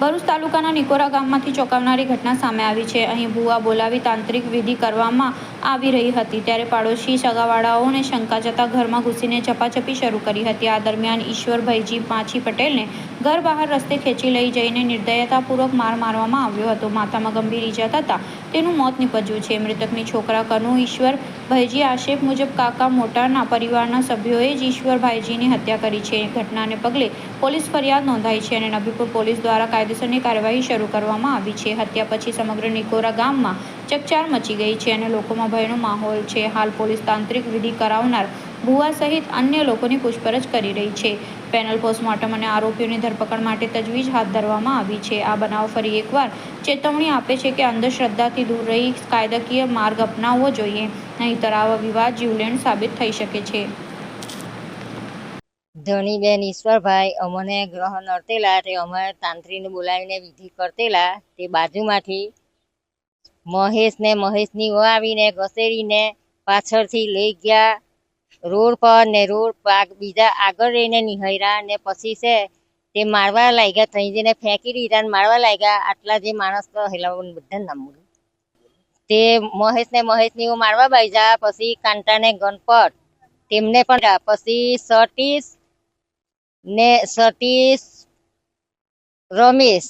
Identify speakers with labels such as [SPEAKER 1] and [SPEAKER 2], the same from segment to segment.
[SPEAKER 1] ભરૂચ તાલુકાના નિકોરા ગામમાંથી ચોંકાવનારી ઘટના સામે આવી છે. અહીં ભૂવા બોલાવી તાંત્રિક વિધિ કરવામાં આવી રહી હતી. ત્યારે પાડોશી સગાવાળાઓને શંકા જતા ઘરમાં ઘૂસીને ઝપાઝપી શરૂ કરી હતી. આ દરમિયાન ઈશ્વરભાઈજી માછી પટેલને ઘર બહાર રસ્તે ખેંચી લઈ જઈને નિર્દયતાપૂર્વક માર મારવામાં આવ્યો હતો. માથામાં ગંભીર ઈજા થતાં તેનું મોત નીપજ્યું છે. મૃતકની છોકરા કનુ ઈશ્વર ભાઈજી આક્ષેપ મુજબ કાકા મોટાના પરિવારના સભ્યોએ જ ઈશ્વરભાઈજીની હત્યા કરી છે. ઘટનાને પગલે પોલીસ ફરિયાદ નોંધાઈ છે અને નબીપુર પોલીસ દ્વારા કાયદેસરની કાર્યવાહી શરૂ કરવામાં આવી છે. હત્યા પછી સમગ્ર નિકોરા ગામમાં ચકચાર મચી ગઈ છે અને લોકોમાં ભયનો માહોલ છે. હાલ પોલીસ તાંત્રિક વિધિ કરાવનાર ભુવા સહિત અન્ય લોકોની પૂછપરછ કરી રહી છે. પેનલ પોસ્ટમોર્ટમ અને આરોપીઓની ધરપકડ માટે તજવીજ હાથ ધરવામાં આવી છે. આ બનાવ ફરી એકવાર ચેતવણી આપે છે કે અંધશ્રદ્ધાથી દૂર રહી કાયદાકીય માર્ગ અપનાવવો જોઈએ. નહીંતર આવા વિવાદ જીવલેણ સાબિત થઈ શકે છે.
[SPEAKER 2] ધણીબેન ઈશ્વરભાઈ અમને ગ્રહ નડતેલા તે અમે તાંત્રીને બોલાવીને વિધિ કરતેલા તે બાજુમાંથી મહેશ ને મહેશની વાવીને ઘસેડીને પાછળથી લઈ ગયા. રોડ પર ને રોડ બીજા આગળ રહીને નિહાળ્યા ને પછી છે તે મારવા લાગ્યા થઈ જઈને ફેંકી દીધા ને મારવા લાગ્યા. આટલા જે માણસ કહેલા બધા નામ તે મહેશ ને મહેશની વહુ મારવા બાજ્યા પછી કાંટા ને તેમને પણ પછી સતીશ ને સતીશ, રમેશ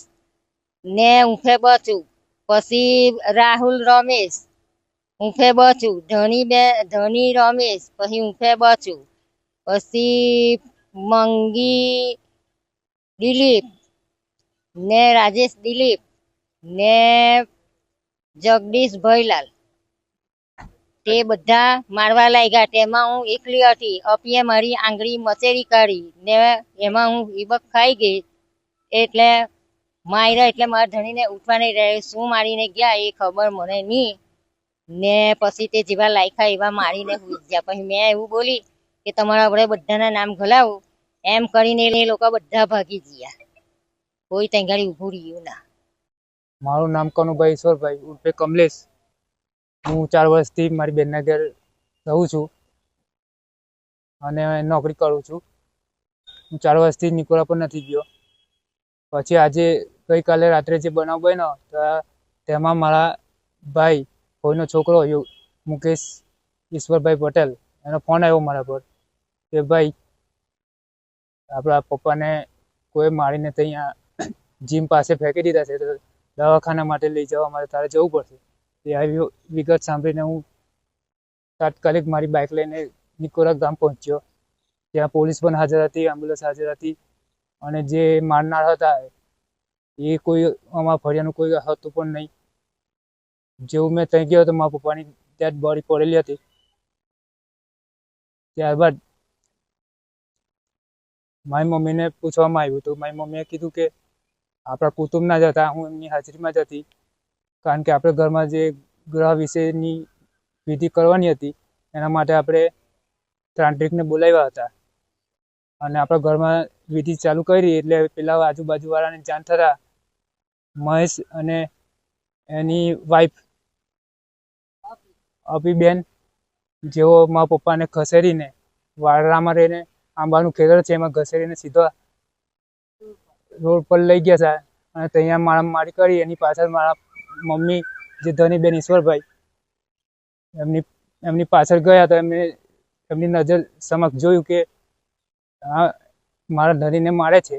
[SPEAKER 2] ને ઊંફે બચું પછી રાહુલ રમેશ ઊંફે બચું. ધણી બે, ધણી રમેશ, પછી ઊંફે બચું. પછી મંગી દિલીપ, ને રાજેશ દિલીપ, ને જગદીશ ભૈલાલ. તે બધા મારવા લાગ્યા. તેમાં હું એકલી હતી. અપીએ મારી આંગળી મચેરી કાઢી ને એમાં હું ઈબક ખાઈ ગઈ. એટલે માર્યા એટલે મારા ધણીને ઉઠવા નહીં રહે, શું મારીને ગયા એ ખબર મને નહીં ને પછી તે જેવા લાયખા એવા મારીને હુઈ ગયા. પછી મેં એવું બોલી કે તમારા આપણે બધાના નામ ઘલાવું. એમ કરીને એ લોકો બધા ભાગી ગયા. કોઈ ત્યાં ગાડી રહ્યું ના.
[SPEAKER 3] મારું નામ કનુભાઈ ઈશ્વરભાઈ ઉર્ફે કમલેશ. હું ચાર વર્ષથી મારી બેનના ઘેર રહું છું અને નોકરી કરું છું. હું ચાર વર્ષથી નિકોરા પણ નથી ગયો. પછી આજે ગઈકાલે રાત્રે જે બનાવ બન્યો તેમાં મારા ભાઈ, કોઈનો છોકરો મુકેશ ઈશ્વરભાઈ પટેલ, એનો ફોન આવ્યો મારા પર કે ભાઈ, આપણા પપ્પાને કોઈ મારીને ત્યાં જીમ પાસે ફેંકી દીધા છે, તો દવાખાના માટે લઈ જવા માટે તારે જવું પડશે. એ આવી વિગત સાંભળીને હું તાત્કાલિક મારી બાઇક લઈને નિકોરા ગામ પહોંચ્યો. ત્યાં પોલીસ પણ હાજર હતી એમ્બ્યુલન્સ હાજર હતી અને જે મારનાર હતા એ કોઈ અમારા ફળિયાનું કોઈ હતું પણ નહીં. જેવું મેં ત્યાં ગયો તો મારા પપ્પાની ત્યાં બોડી પડેલી હતી. ત્યારબાદ મારી મમ્મીને પૂછવામાં આવ્યું તો મારી મમ્મીએ કીધું કે આપણા કુટુંબના જ હતા, હું એમની હાજરીમાં જ હતી. કારણ કે આપણે ઘરમાં જે ગ્રહ વિશેની વિધિ કરવાની હતી, એના માટે આપણે તાંત્રિકને બોલાવ્યા હતા. અને આપણા ઘરમાં વિધિ ચાલુ કરી એટલે પેલા આજુબાજુવાળાને જાણ થતાં મહેશ અને એની વાઈફ અભિબેન, જેઓ મારા પપ્પાને ખસેડીને વાડરામાં રહીને આંબાનું ખેતર છે, એમાં ઘસેડીને સીધા રોડ પર લઈ ગયા હતા. અને ત્યાં મારા મારી કરી, એની પાછળ મારા મમ્મી, જે ધનીબેન ઈશ્વરભાઈ, એમની એમની પાછળ ગયા તો એમને, એમની નજર સમક્ષ જોયું કે આ મારા ધનીને મારે છે.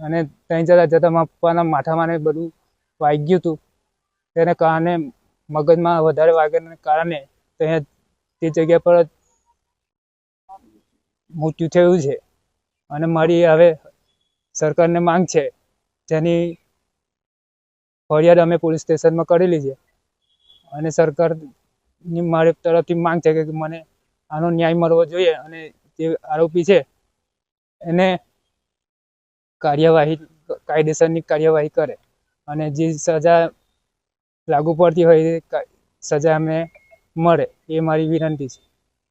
[SPEAKER 3] અને ત્યાં જતા જતા મારા પપ્પાના માથામાં બધું વાગ્યું ગયું હતું. તેને કારણે મગજમાં વધારે વાગ્યાને કારણે ત્યાં તે જગ્યા પર મૃત્યુ થયું છે. અને મારી હવે સરકારને માંગ છે. જેની ફરિયાદ અમે પોલીસ સ્ટેશનમાં કરેલી છે. અને સરકારની મારી તરફથી માંગ છે કે મને આનો ન્યાય મળવો જોઈએ અને જે આરોપી છે એને કાર્યવાહી કાયદેસરની કાર્યવાહી કરે અને જે સજા લાગુ પડતી હોય સજા અમે મળે એ મારી વિનંતી છે.